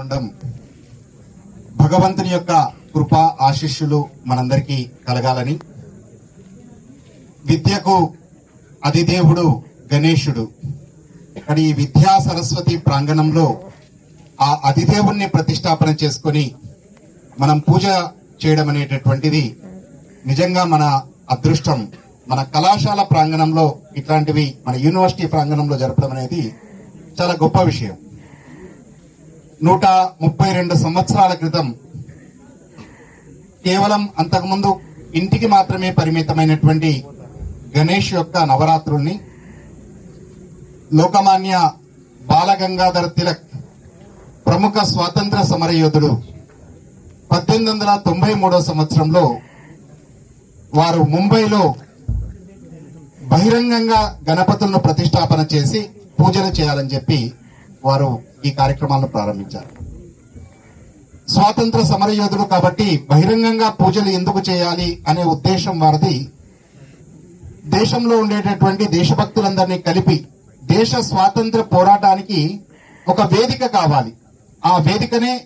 ఉండడం భగవంతుని యొక్క కృప ఆశిష్యులు మనందరికీ కలగాలని. విద్యకు అధిదేవుడు గణేశుడు. ఇక్కడ ఈ విద్యా సరస్వతి ప్రాంగణంలో ఆ అధిదేవుణ్ణి ప్రతిష్టాపన చేసుకొని మనం పూజ చేయడం అనేటటువంటిది నిజంగా మన అదృష్టం. మన కళాశాల ప్రాంగణంలో ఇట్లాంటివి మన యూనివర్సిటీ ప్రాంగణంలో జరపడం అనేది చాలా గొప్ప విషయం. నూట ముప్పై రెండు సంవత్సరాల క్రితం కేవలం అంతకుముందు ఇంటికి మాత్రమే పరిమితమైనటువంటి గణేష్ యొక్క నవరాత్రుల్ని లోకమాన్య బాలగంగాధర తిలక్ ప్రముఖ స్వాతంత్ర సమరయోధుడు పద్దెనిమిది వందల తొంభై మూడో సంవత్సరంలో వారు ముంబైలో బహిరంగంగా గణపతులను ప్రతిష్టాపన చేసి పూజలు చేయాలని చెప్పి వారు ఈ కార్యక్రమాలను ప్రారంభించారు. స్వాతంత్ర సమరయోధుడు కాబట్టి బహిరంగంగా పూజలు ఎందుకు చేయాలి అనే ఉద్దేశం వారిది. దేశంలో ఉండేటటువంటి దేశభక్తులందరినీ కలిపి దేశ స్వాతంత్ర పోరాటానికి ఒక వేదిక కావాలి. ఆ వేదికనే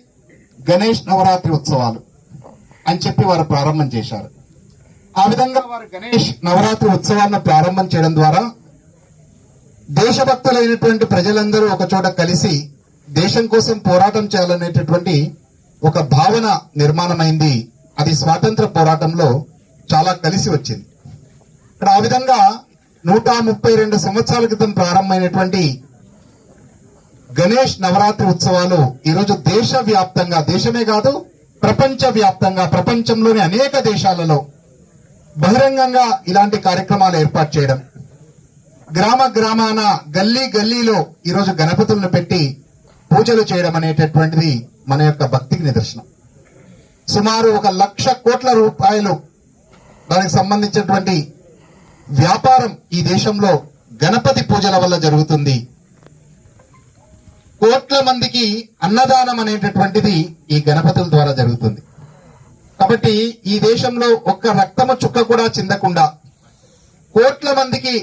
గణేష్ నవరాత్రి ఉత్సవాలు అని చెప్పి వారు ప్రారంభం చేశారు. ఆ విధంగా వారు గణేష్ నవరాత్రి ఉత్సవాలను ప్రారంభం చేయడం ద్వారా దేశభక్తులైనటువంటి ప్రజలందరూ ఒక చోట కలిసి దేశం కోసం పోరాటం చేయాలనేటటువంటి ఒక భావన నిర్మాణమైంది. అది స్వాతంత్ర పోరాటంలో చాలా కలిసి వచ్చింది. ఇక్కడ ఆ విధంగా నూట ముప్పై రెండు సంవత్సరాల క్రితం ప్రారంభమైనటువంటి గణేష్ నవరాత్రి ఉత్సవాలు ఈరోజు దేశ వ్యాప్తంగా దేశమే కాదు ప్రపంచ వ్యాప్తంగా ప్రపంచంలోని అనేక దేశాలలో బహిరంగంగా ఇలాంటి కార్యక్రమాలు ఏర్పాటు చేయడం. గ్రామ గ్రామాన గల్లీ గల్లీలో ఈరోజు గణపతులను పెట్టి పూజలు చేయడం అనేటటువంటిది మన యొక్క భక్తికి నిదర్శనం. సుమారు ఒక లక్ష కోట్ల రూపాయలు దానికి సంబంధించినటువంటి వ్యాపారం ఈ దేశంలో గణపతి పూజల వల్ల జరుగుతుంది. కోట్ల మందికి అన్నదానం అనేటటువంటిది ఈ గణపతుల ద్వారా జరుగుతుంది. కాబట్టి ఈ దేశంలో ఒక్క రక్తము చుక్క కూడా చిందకుండా కోట్ల మందికి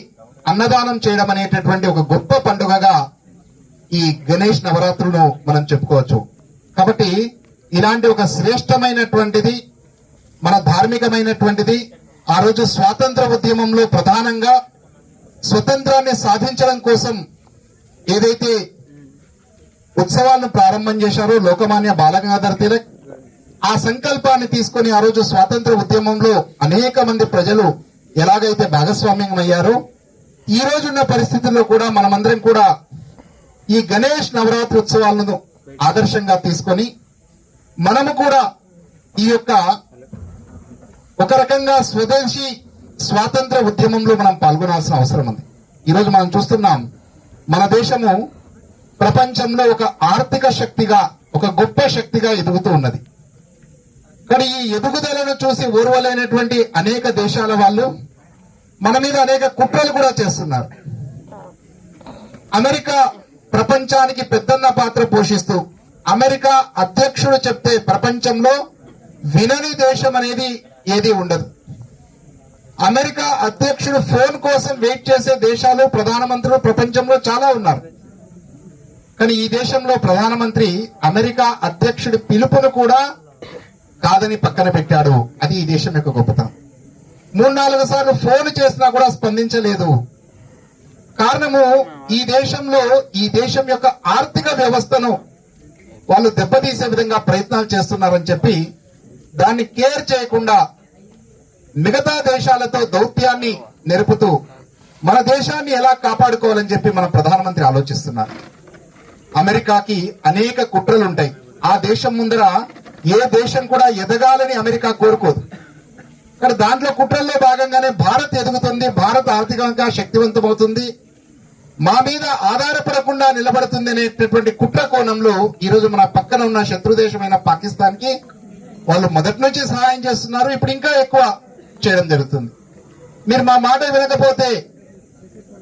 అన్నదానం చేయడం అనేటటువంటి ఒక గొప్ప పండుగగా ఈ గణేష్ నవరాత్రులు మనం చెప్పుకోవచ్చు. కాబట్టి ఇలాంటి ఒక శ్రేష్టమైనటువంటిది మన ధార్మికమైనటువంటిది ఆ రోజు స్వాతంత్ర ఉద్యమంలో ప్రధానంగా స్వతంత్రాన్ని సాధించడం కోసం ఏదైతే ఉత్సవాలను ప్రారంభం చేశారో లోకమాన్య బాలగంగాధర్ తిలక్ ఆ సంకల్పాన్ని తీసుకొని ఆ రోజు స్వాతంత్ర ఉద్యమంలో అనేక మంది ప్రజలు ఎలాగైతే భాగస్వామ్యం అయ్యారో ఈ రోజున్న పరిస్థితుల్లో కూడా మనమందరం కూడా ఈ గణేష్ నవరాత్రి ఉత్సవాలను ఆదర్శంగా తీసుకొని మనము కూడా ఈ యొక్క ఒక రకంగా స్వదేశీ స్వాతంత్ర ఉద్యమంలో మనం పాల్గొనాల్సిన అవసరం ఉంది. ఈరోజు మనం చూస్తున్నాం మన దేశము ప్రపంచంలో ఒక ఆర్థిక శక్తిగా ఒక గొప్ప శక్తిగా ఎదుగుతూ ఉన్నది. కానీ ఈ ఎదుగుదలను చూసి ఓర్వలేనటువంటి అనేక దేశాల వాళ్ళు మన మీద అనేక కుట్రలు కూడా చేస్తున్నారు. అమెరికా ప్రపంచానికి పెద్దన్న పాత్ర పోషిస్తూ అమెరికా అధ్యక్షుడు చెప్తే ప్రపంచంలో వినని దేశం అనేది ఏది ఉండదు. అమెరికా అధ్యక్షుడు ఫోన్ కోసం వెయిట్ చేసే దేశాలు ప్రధానమంత్రులు ప్రపంచంలో చాలా ఉన్నారు. కానీ ఈ దేశంలో ప్రధానమంత్రి అమెరికా అధ్యక్షుడి పిలుపును కూడా కాదని పక్కన పెట్టాడు. అది ఈ దేశం యొక్క గొప్పతనం. మూడు నాలుగు సార్లు ఫోన్ చేసినా కూడా స్పందించలేదు. కారణము ఈ దేశంలో ఈ దేశం యొక్క ఆర్థిక వ్యవస్థను వాళ్ళు దెబ్బతీసే విధంగా ప్రయత్నాలు చేస్తున్నారని చెప్పి దాన్ని కేర్ చేయకుండా మిగతా దేశాలతో దౌత్యాన్ని నెరుపుతూ మన దేశాన్ని ఎలా కాపాడుకోవాలని చెప్పి మన ప్రధానమంత్రి ఆలోచిస్తున్నారు. అమెరికాకి అనేక కుట్రలు ఉంటాయి ఆ దేశం ముందర ఏ దేశం కూడా ఎదగాలని అమెరికా కోరుకోదు. కానీ దాంట్లో కుట్రల్లో భాగంగానే భారత్ ఎదుగుతుంది భారత్ ఆర్థికంగా శక్తివంతమవుతుంది మా మీద ఆధారపడకుండా నిలబడుతుంది అనేటటువంటి కుట్ర కోణంలో ఈరోజు మన పక్కన ఉన్న శత్రు దేశమైన పాకిస్తాన్కి వాళ్ళు మొదటి నుంచి సహాయం చేస్తున్నారు. ఇప్పుడు ఇంకా ఎక్కువ చేయడం జరుగుతుంది. మీరు మా మాట వినకపోతే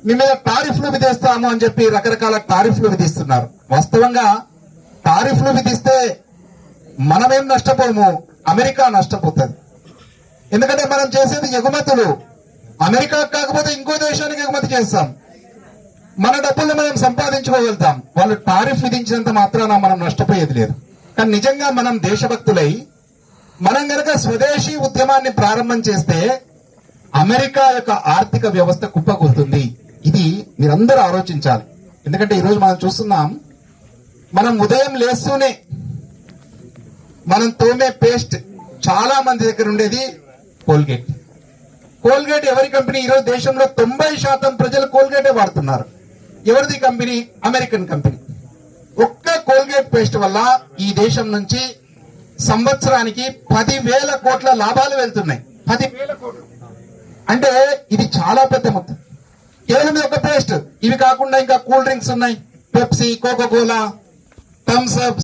మీ మీద టారిఫ్లు విధిస్తాము అని చెప్పి రకరకాల టారిఫ్లు విధిస్తున్నారు. వాస్తవంగా టారిఫ్లు విధిస్తే మనమేం నష్టపోము అమెరికా నష్టపోతుంది. ఎందుకంటే మనం చేసేది ఎగుమతులు. అమెరికా కాకపోతే ఇంకో దేశానికి ఎగుమతి చేస్తాం. మన డబ్బులు మనం సంపాదించుకోగలుగుతాం. వాళ్ళు టారిఫ్ విధించినంత మాత్రాన మనం నష్టపోయేది లేదు. కానీ నిజంగా మనం దేశభక్తులై మనం గనక స్వదేశీ ఉద్యమాన్ని ప్రారంభం చేస్తే అమెరికా యొక్క ఆర్థిక వ్యవస్థ కుప్పకూలుతుంది. ఇది మీరందరూ ఆలోచించాలి. ఎందుకంటే ఈరోజు మనం చూస్తున్నాం మనం ఉదయం లేస్తూనే మనం తోమే పేస్ట్ చాలా మంది దగ్గర ఉండేది కోల్గేట్. కోల్గేట్ ఎవరి కంపెనీ? ఈరోజు దేశంలో తొంభై శాతం ప్రజలు కోల్గేటే వాడుతున్నారు. ఎవరిది కంపెనీ? American company. ఒక్క కోల్గేట్ పేస్ట్ వల్ల ఈ దేశం నుంచి సంవత్సరానికి పదివేల కోట్ల లాభాలు వెళ్తున్నాయి. పదివేల కోట్లు. అంటే ఇది చాలా పెద్ద మొత్తం. కేవలం ఒక పేస్ట్. ఇవి కాకుండా ఇంకా కూల్ డ్రింక్స్ ఉన్నాయి. Pepsi Coca Cola Thums Up.